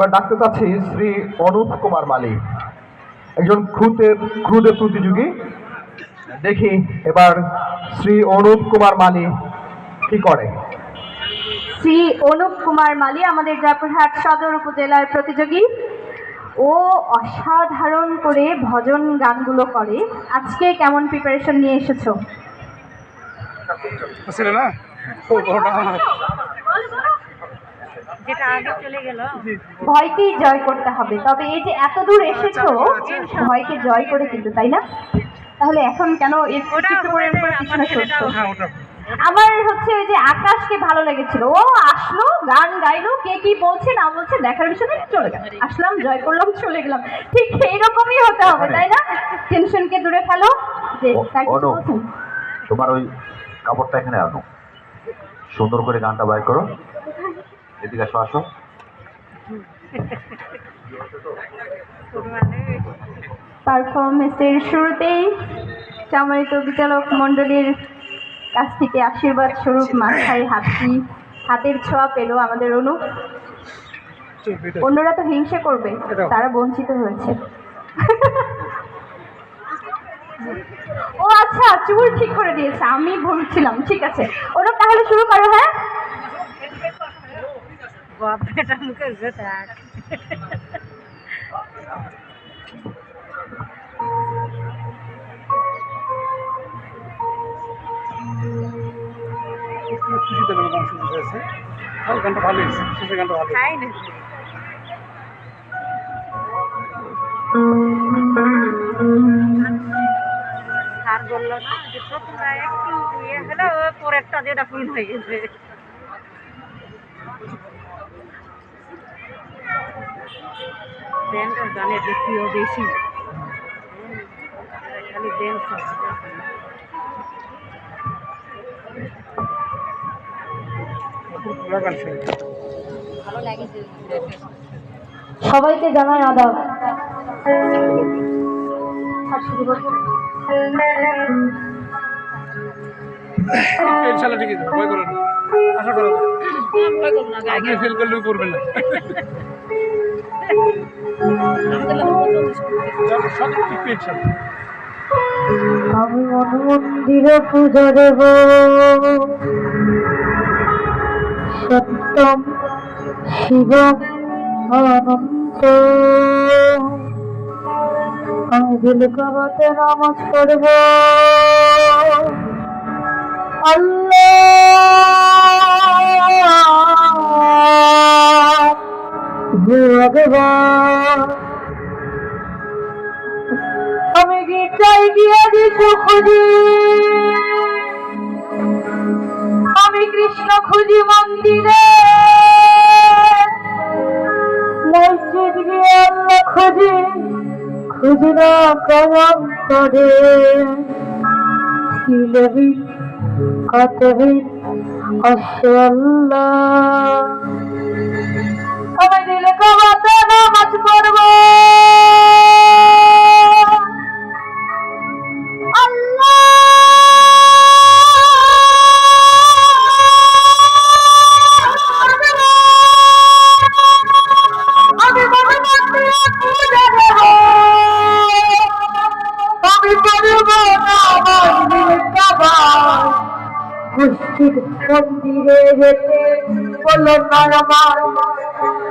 এবার ডাকতে চাচ্ছি শ্রী অনুপ কুমার মালিক একজন ক্রুদের ক্রুদের প্রতিযোগী। দেখি এবার শ্রী অনুপ কুমার মালি কি করে? শ্রী অনুপ কুমার মালি আমাদের জয়পুরহাট সদর উপজেলার প্রতিযোগী। ও অসাধারণ করে ভজন গানগুলো করে। আজকে কেমন প্রিপারেশন নিয়ে এসেছ? না? ও বড়টা আমার। যেটা আগে চলে গেল। ভয়কেই জয় করতে হবে। তবে এই যে এত দূর এসেছ ভয়কে জয় করে কিন্তু তাই না? তাহলে এখন কেন পিছনে সরছো হ্যাঁ আমার হচ্ছে ওই যে আকাশকে ভালো লেগেছিল। ও আসলো গান গাইলো কে কি বলছে না বলছে দেখার বিষয়ে চলে গেল। আসলাম জয় করলাম চলে গেলাম। ঠিক এইরকমই হতে হবে তাই না? টেনশনকে দূরে ফেলো। যে? তোমার ওই কাপড়টা এখানে আনো। সুন্দর করে গানটা বাইর করো। এদিকে আসো আসো। পারফরমেন্সের শুরুতেই সম্মানিত বিচারক মণ্ডলীর কাছ থেকে আশীর্বাদ স্বরূপ মাথায় হাতটি হাতের ছোঁয়া পেল আমাদের অনু। অন্যরা তো হিংসে করবে, তারা বঞ্চিত হয়েছে। ও আচ্ছা চুল ঠিক করে দিয়েছে, আমি ভুলছিলাম ঠিক আছে। ওরা তাহলে শুরু করো হ্যাঁ? মুখের একটু খুশিতে গান শুনতে আর গানটা ভালো হয়েছে শেষের গানটা ভালো হয়েছে। না স্যার বলল না যে প্রথমটা একটু ইয়ে হলো পরেরটা যেটা ফুল হয়ে গেছে। ব্যান্ডের গানের বেশি। খালি সবাইকে জানাই আদাব। ইনশাল্লাহ ঠিক আছে ভয় করো আশা করো আপনি ফেল করলেও করবেন না। আমি মন মন্দিরে পূজা দেব। সত্যম শিবম অনন্ত। আমি দিল কাবাতে নামাজ পড়ব আল্লাহ! ভগবান। আমি গীতায় গিয়ে দিশু খুঁজি? আমি কৃষ্ণ খুঁজি মন্দিরে। মসজিদ গিয়ে আল্লাহ খুঁজি? খুঁজি না কলম করে ছিলবি কতবি অসল্লাহ আমি দিলে কবাতে নামাজ পড়ব মন্দিরে যেতে বলো না আমার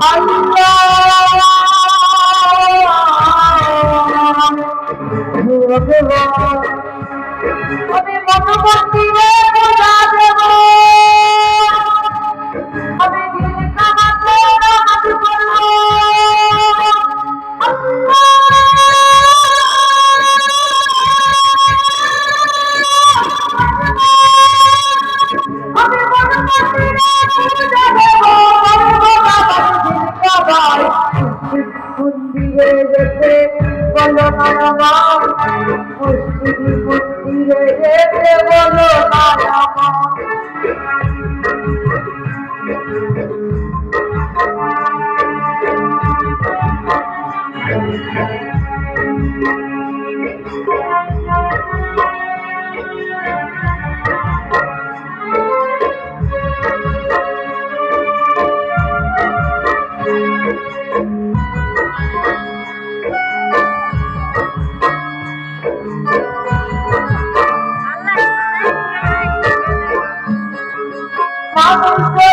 আমি মনে পূজা আমার মসজিদ মন্দিরে বলো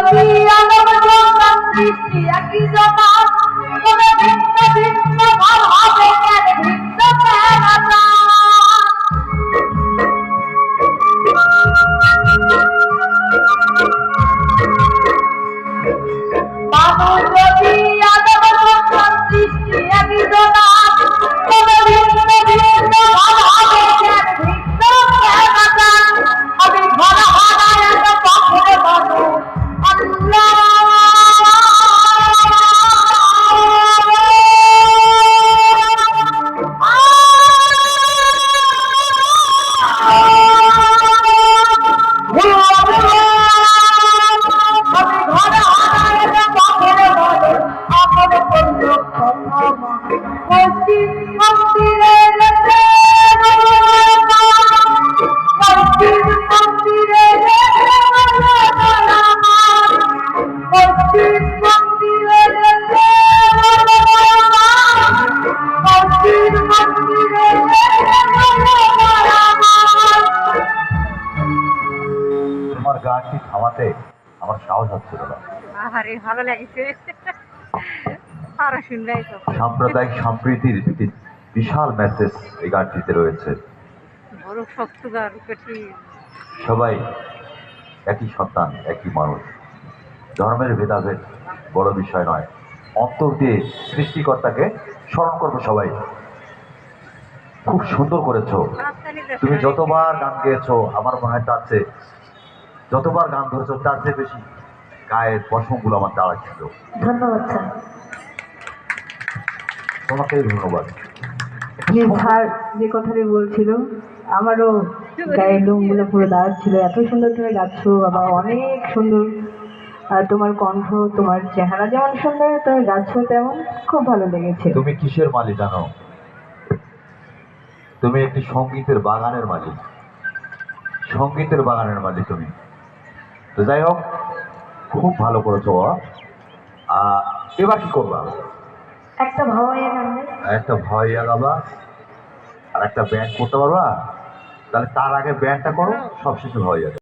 মানুষ যদি আনন্দ জন্মান সৃষ্টি একই জমান তবে গানটি থামাতে আমার সাহস হচ্ছিল না। আহারে ভালো লাগছে। সাম্প্রদায়িক সম্প্রীতির একটি বিশাল মেসেজ এই গানটিতে রয়েছে। সবাই একই সন্তান একই মানুষ। ধর্মের ভেদাভেদ বড় বিষয় নয়। অন্তর দিয়ে সৃষ্টিকর্তাকে স্মরণ করব সবাই। খুব সুন্দর করেছ। তুমি যতবার গান গেয়েছো আমার মনে হয় তার চেয়ে যতবার গান ধরেছো তার চেয়ে বেশি গায়ের পশমগুলো আমার দাঁড়া ছিল। ধন্যবাদ স্যার। তোমাকেই ধন্যবাদ। স্যার যে কথাটি বলছিল আমারও গায়ের লোমগুলো পুরো দাঁড়াচ্ছিল এত সুন্দর তুমি গাচ্ছ আবার অনেক সুন্দর আর তোমার কণ্ঠ তোমার চেহারা যেমন সুন্দর তুমি গাচ্ছ তেমন খুব ভালো লেগেছে। তুমি কিসের মালিক জানো? তুমি একটি সঙ্গীতের বাগানের মালিক। সঙ্গীতের বাগানের মালিক তুমি। তো যাই হোক খুব ভালো করেছ ওরা এবার কি করবা? একটা ভয় গান একটা ভয় গাবা আর একটা ব্যান্ড করতে পারবা? তাহলে তার আগে ব্যান্ডটা করো সব শেষে ভয় যাবে